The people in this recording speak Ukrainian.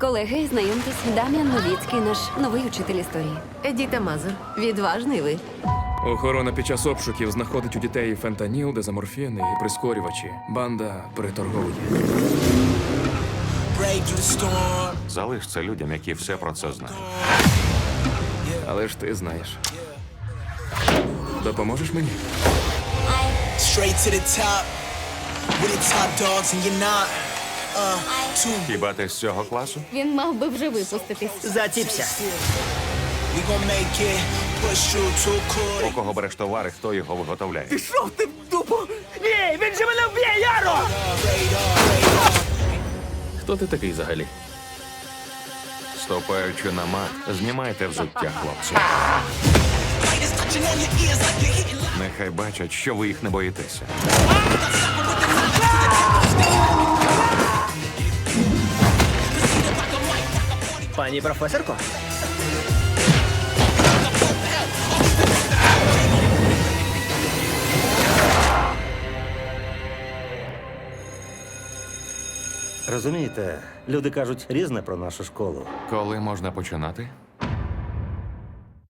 Колеги, знайомтесь, Дам'ян Новіцький, наш новий учитель історії. Едіта Мазур. Відважний ви. Охорона під час обшуків знаходить у дітей фентаніл, дезаморфін і прискорювачі. Банда приторговує. Залиш це людям, які все про це знають. Але ж ти знаєш. Допоможеш мені? Straight to the top. With the top dogs and you're not. Хіба ти з цього класу? Він мав би вже випуститись. Затіпся. У кого береш товари, хто його виготовляє? Пішов ти в дупу! Ні, він же мене вб'є, Яро! Хто ти такий взагалі? Ступаючи на мат, знімайте взуття, хлопці. Нехай бачать, що ви їх не боїтеся. Пані професорко, Розумієте, люди кажуть різне про нашу школу. Коли можна починати?